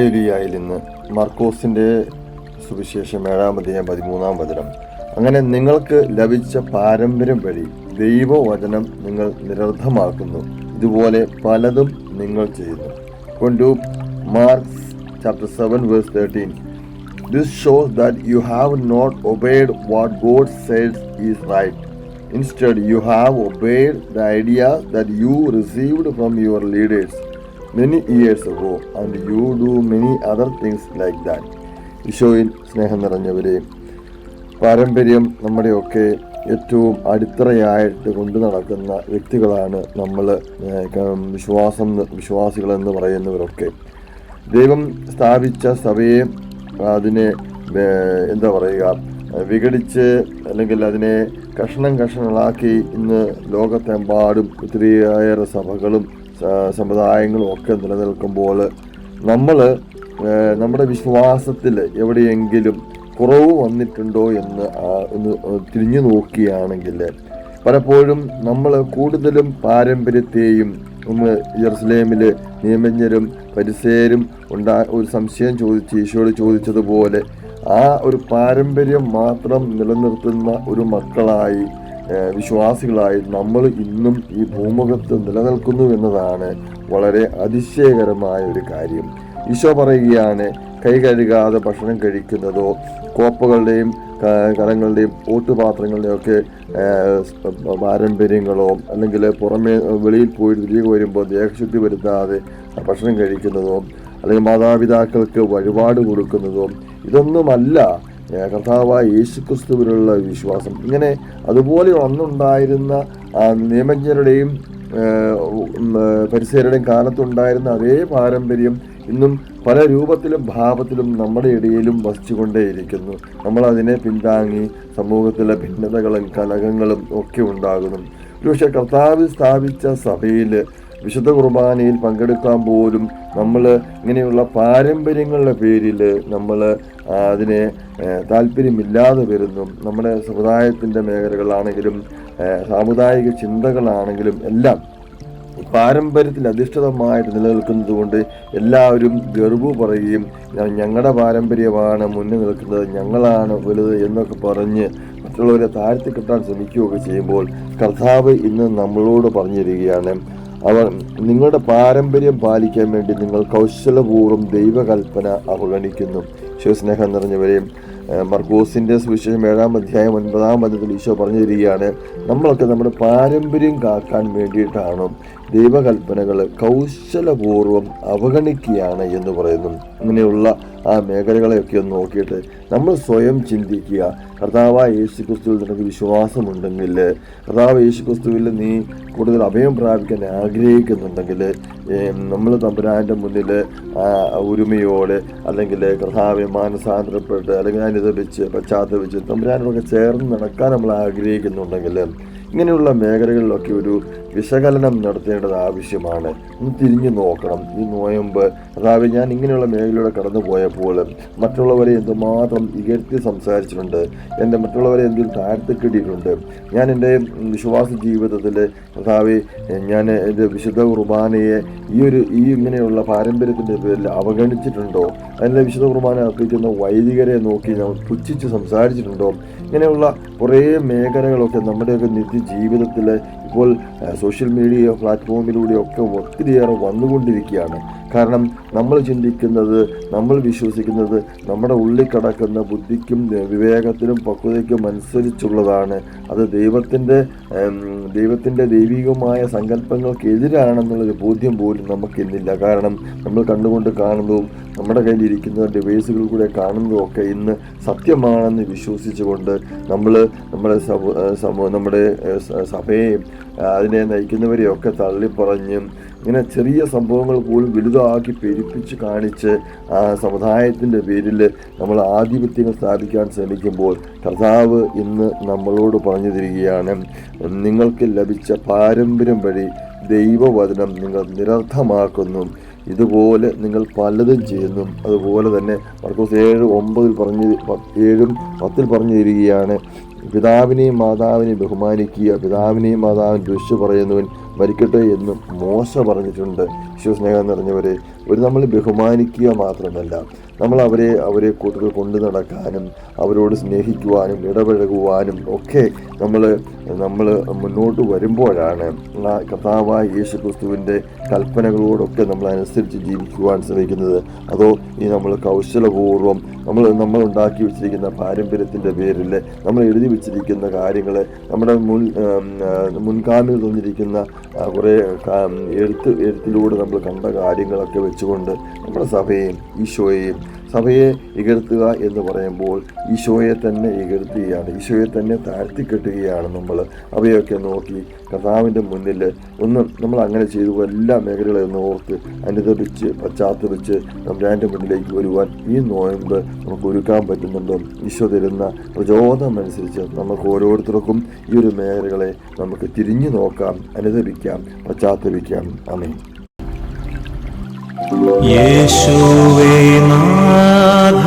ഹല്ലേലിയായിൽ നിന്ന് മർക്കോസിന്റെ സുവിശേഷം ഏഴാമധ്യായം പതിമൂന്നാം വചനം. അങ്ങനെ നിങ്ങൾക്ക് ലഭിച്ച പാരമ്പര്യം വഴി ദൈവവചനം നിങ്ങൾ നിരർത്ഥമാക്കുന്നു. ഇതുപോലെ പലതും നിങ്ങൾ ചെയ്യുന്നു. കൊണ്ടു Mark's chapter seven verse thirteen this shows that you have not obeyed what God സേഡ്സ് is right instead you have obeyed the idea that you received from your leaders many years ago and you do many other things like that ഈശോയിൽ സ്നേഹം നിറഞ്ഞവരെ പാരമ്പര്യം നമ്മുടെയൊക്കെ ഏറ്റവും അടിത്തറയായിട്ട് കൊണ്ടു നടക്കുന്ന വ്യക്തികളാണ് നമ്മൾ വിശ്വാസം വിശ്വാസികളെന്ന് പറയുന്നവരൊക്കെ. ദൈവം സ്ഥാപിച്ച സഭയെ അതിനെ എന്താ പറയുക വിഘടിച്ച് അല്ലെങ്കിൽ അതിനെ കഷ്ണം കഷ്ണങ്ങളാക്കി ഇന്ന് ലോകത്തെമ്പാടും ഒത്തിരിയേറെ സഭകളും സമുദായങ്ങളും ഒക്കെ നിലനിൽക്കുമ്പോൾ നമ്മൾ നമ്മുടെ വിശ്വാസത്തിൽ എവിടെയെങ്കിലും കുറവ് വന്നിട്ടുണ്ടോ എന്ന് ഒന്ന് തിരിഞ്ഞു നോക്കുകയാണെങ്കിൽ പലപ്പോഴും നമ്മൾ കൂടുതലും പാരമ്പര്യത്തെയും ഒന്ന് ജെറുസലേമിൽ നിയമജ്ഞരും പരിസേരും ഉണ്ടാ ഒരു സംശയം ചോദിച്ച് ഈശോയോട് ചോദിച്ചതുപോലെ ആ ഒരു പാരമ്പര്യം മാത്രം നിലനിർത്തുന്ന ഒരു മക്കളായി വിശ്വാസികളായി നമ്മൾ ഇന്നും ഈ ഭൂമുഖത്ത് നിലനിൽക്കുന്നു എന്നതാണ് വളരെ അതിശയകരമായ ഒരു കാര്യം. ഈശോ പറയുകയാണ് കൈ കഴുകാതെ ഭക്ഷണം കഴിക്കുന്നതോ കോപ്പുകളുടെയും കലങ്ങളുടെയും ഓട്ടുപാത്രങ്ങളുടെയും ഒക്കെ ഏഹ്, പാരമ്പര്യങ്ങളോ അല്ലെങ്കിൽ പുറമേ വെളിയിൽ പോയി തിരികെ വരുമ്പോൾ ദേഹശുദ്ധി വരുത്താതെ ഭക്ഷണം കഴിക്കുന്നതോ അല്ലെങ്കിൽ മാതാപിതാക്കൾക്ക് വഴിപാട് കൊടുക്കുന്നതോ ഇതൊന്നുമല്ല. കർത്താവായ യേശുക്രിസ്തുവിലുള്ള വിശ്വാസം. ഇങ്ങനെ അതുപോലെ അന്നുണ്ടായിരുന്ന നിയമജ്ഞരുടെയും പരിസരയുടെയും കാലത്തുണ്ടായിരുന്ന അതേ പാരമ്പര്യം ഇന്നും പല രൂപത്തിലും ഭാവത്തിലും നമ്മുടെ ഇടയിലും വസിച്ചുകൊണ്ടേയിരിക്കുന്നു. നമ്മളതിനെ പിന്താങ്ങി സമൂഹത്തിലെ ഭിന്നതകളും കലകങ്ങളും ഒക്കെ ഉണ്ടാകുന്നു. ഒരുപക്ഷെ കർത്താവ് സ്ഥാപിച്ച സഭയിൽ വിശുദ്ധ കുർബാനയിൽ പങ്കെടുക്കാൻ പോലും നമ്മൾ ഇങ്ങനെയുള്ള പാരമ്പര്യങ്ങളുടെ പേരിൽ നമ്മൾ അതിനെ താല്പര്യമില്ലാതെ വരുന്നു. നമ്മുടെ സമുദായത്തിന്റെ മേഖലകളാണെങ്കിലും സാമുദായിക ചിന്തകളാണെങ്കിലും എല്ലാം പാരമ്പര്യത്തിൽ അധിഷ്ഠിതമായിട്ട് നിലനിൽക്കുന്നത് കൊണ്ട് എല്ലാവരും ഗർഭു പറയുകയും ഞങ്ങളുടെ പാരമ്പര്യമാണ് മുന്നിൽ നിൽക്കുന്നത് ഞങ്ങളാണ് വലുത് എന്നൊക്കെ പറഞ്ഞ് മറ്റുള്ളവരെ താഴ്ത്തി കിട്ടാൻ ശ്രമിക്കുകയൊക്കെ ചെയ്യുമ്പോൾ കർത്താവ് ഇന്ന് നമ്മളോട് പറഞ്ഞിരിക്കുകയാണ്. അവർ നിങ്ങളുടെ പാരമ്പര്യം പാലിക്കാൻ വേണ്ടി നിങ്ങൾ കൗശലപൂർവം ദൈവകൽപ്പന അവഗണിക്കുന്നു ശിവസ്നേഹം നിറഞ്ഞവരെയും മർക്കോസിന്റെ സുവിശേഷം ഏഴാം അധ്യായം ഒൻപതാം പദ്ധതിയിൽ ഈശോ പറഞ്ഞു തരികയാണ് നമ്മളൊക്കെ നമ്മുടെ പാരമ്പര്യം കാക്കാൻ വേണ്ടിയിട്ടാണ്. ദൈവകൽപ്പനകൾ കൗശലപൂർവം അവഗണിക്കുകയാണ് എന്ന് പറയുന്നു. ഇങ്ങനെയുള്ള ആ മേഖലകളെയൊക്കെ ഒന്ന് നോക്കിയിട്ട് നമ്മൾ സ്വയം ചിന്തിക്കുക. കർത്താവ് യേശു ക്രിസ്തുവിൽ നിനക്ക് വിശ്വാസമുണ്ടെങ്കിൽ കർത്താവ് യേശു ക്രിസ്തുവിൽ നീ കൂടുതൽ അഭയം പ്രാപിക്കാൻ ആഗ്രഹിക്കുന്നുണ്ടെങ്കിൽ നമ്മൾ തമ്പുരാന്റെ മുന്നിൽ ഒരുമയോടെ അല്ലെങ്കിൽ കർത്താവെ മാനസാന്തരപ്പെട്ട് അല്ലെങ്കിൽ അനുദപിച്ച് പശ്ചാത്തപിച്ച് തമ്പുരാനോടൊക്കെ ചേർന്ന് നടക്കാൻ നമ്മൾ ആഗ്രഹിക്കുന്നുണ്ടെങ്കിൽ ഇങ്ങനെയുള്ള മേഖലകളിലൊക്കെ ഒരു വിശകലനം നടത്തേണ്ടത് ആവശ്യമാണ്. ഒന്ന് തിരിഞ്ഞു നോക്കണം. ഈ നോയമ്പ് അതായത് ഞാൻ ഇങ്ങനെയുള്ള മേഖലയിലൂടെ കടന്നു പോയപ്പോൾ മറ്റുള്ളവരെ എന്തുമാത്രം ഇകഴ്ത്തി സംസാരിച്ചിട്ടുണ്ട് എന്റെ മറ്റുള്ളവരെ എന്തിൽ താഴ്ത്തിക്കിട്ടിയിട്ടുണ്ട്. ഞാൻ എന്റെ വിശ്വാസ ജീവിതത്തിൽ കർത്താവെ ഞാൻ എന്റെ വിശുദ്ധ കുർബാനയെ ഈ ഒരു ഈ ഇങ്ങനെയുള്ള പാരമ്പര്യത്തിന്റെ പേരിൽ അവഗണിച്ചിട്ടുണ്ടോ? അതിന്റെ വിശുദ്ധ കുർബാന അർപ്പിക്കുന്ന വൈദികരെ നോക്കി ഞാൻ പുച്ഛിച്ച് സംസാരിച്ചിട്ടുണ്ടോ? ഇങ്ങനെയുള്ള കുറേ മേഖലകളൊക്കെ നമ്മുടെയൊക്കെ നിത്യ ജീവിതത്തിൽ ഇപ്പോൾ സോഷ്യൽ മീഡിയ പ്ലാറ്റ്ഫോമിലൂടെയൊക്കെ ഒത്തിരിയേറെ വന്നുകൊണ്ടിരിക്കുകയാണ്. കാരണം നമ്മൾ ചിന്തിക്കുന്നത് നമ്മൾ വിശ്വസിക്കുന്നത് നമ്മുടെ ഉള്ളിൽ കിടക്കുന്ന ബുദ്ധിക്കും വിവേകത്തിനും പക്വതയ്ക്കും അനുസരിച്ചുള്ളതാണ്. അത് ദൈവത്തിന്റെ ദൈവത്തിന്റെ ദൈവികമായ സങ്കല്പങ്ങൾക്കെതിരാണെന്നുള്ളൊരു ബോധ്യം പോലും നമുക്കിന്നില്ല. കാരണം നമ്മൾ കണ്ടുകൊണ്ട് കാണുന്നതും നമ്മുടെ കയ്യിലിരിക്കുന്ന ഡിവൈസുകൾ കൂടെ കാണുന്നതൊക്കെ ഇന്ന് സത്യമാണെന്ന് വിശ്വസിച്ചുകൊണ്ട് നമ്മൾ നമ്മുടെ സമൂഹ നമ്മുടെ സഭയെയും അതിനെ നയിക്കുന്നവരെയൊക്കെ തള്ളിപ്പറഞ്ഞും ഇങ്ങനെ ചെറിയ സംഭവങ്ങൾ പോലും വലുതാക്കി പെരുപ്പിച്ച് കാണിച്ച് ആ സമുദായത്തിന്റെ പേരിൽ നമ്മൾ ആധിപത്യങ്ങൾ സ്ഥാപിക്കാൻ ശ്രമിക്കുമ്പോൾ കർത്താവ് ഇന്ന് നമ്മളോട് പറഞ്ഞു തരികയാണ് നിങ്ങൾക്ക് ലഭിച്ച പാരമ്പര്യം വഴി ദൈവവചനം നിങ്ങൾ നിരർത്ഥമാക്കുന്നു. ഇതുപോലെ നിങ്ങൾ പലതും ചെയ്യുന്നു. അതുപോലെ തന്നെ മർക്കോസ് ഏഴ് ഒമ്പതിൽ പറഞ്ഞ് ഏഴും പത്തിൽ പറഞ്ഞു തരികയാണ് പിതാവിനെയും മാതാവിനെയും ബഹുമാനിക്കുക. പിതാവിനെയും മാതാവിനെ ദുഷിച്ചു പറയുന്നവൻ മരിക്കട്ടെ എന്നും മോശ പറഞ്ഞിട്ടുണ്ട്. വിശ്വസ്നേഹം നിറഞ്ഞവരെ ഒരു നമ്മൾ ബഹുമാനിക്കുക മാത്രമല്ല നമ്മൾ അവരെ അവരെ കൂട്ടത്തിൽ കൊണ്ടു നടക്കാനും അവരോട് സ്നേഹിക്കുവാനും ഇടപഴകുവാനും ഒക്കെ നമ്മൾ നമ്മൾ മുന്നോട്ട് വരുമ്പോഴാണ് ആ കർത്താവായ യേശു ക്രിസ്തുവിന്റെ കൽപ്പനകളോടൊക്കെ നമ്മൾ അനുസരിച്ച് ജീവിക്കുവാൻ ശ്രമിക്കുന്നത്. അതോ ഈ നമ്മൾ കൗശലപൂർവം നമ്മൾ നമ്മൾ ഉണ്ടാക്കി വെച്ചിരിക്കുന്ന പാരമ്പര്യത്തിന്റെ പേരിൽ നമ്മൾ എഴുതി വെച്ചിരിക്കുന്ന കാര്യങ്ങൾ നമ്മുടെ മുൻ മുൻകാമിൽ തന്നിരിക്കുന്ന കുറേ എഴുത്ത് എഴുത്തിലൂടെ നമ്മൾ കണ്ട കാര്യങ്ങളൊക്കെ വെച്ചുകൊണ്ട് നമ്മുടെ സഭയെയും ഈശോയെയും സഭയെ ഇകഴ്ത്തുക എന്ന് പറയുമ്പോൾ ഈശോയെ തന്നെ ഇകഴ്ത്തുകയാണ് ഈശോയെ തന്നെ താഴ്ത്തിക്കെട്ടുകയാണ് നമ്മൾ. അവയൊക്കെ നോക്കി കഥാവിന്റെ മുന്നിൽ ഒന്ന് നമ്മൾ അങ്ങനെ ചെയ്തു. എല്ലാ മേഖലകളെ ഒന്ന് ഓർത്ത് അനുദപിച്ച് പശ്ചാത്തപിച്ച് നമ്മുടെ മുന്നിലേക്ക് വരുവാൻ ഈ നോയമ്പ് നമുക്ക് ഒരുക്കാൻ പറ്റുന്നുണ്ടോ. ഈശോ തരുന്ന പ്രചോദനം അനുസരിച്ച് നമുക്ക് ഓരോരുത്തർക്കും ഈ ഒരു മേഖലകളെ നമുക്ക് തിരിഞ്ഞു നോക്കാം അനുദപിക്കാം പശ്ചാത്തപിക്കാം. അമേ യേശുവേ നാഥ.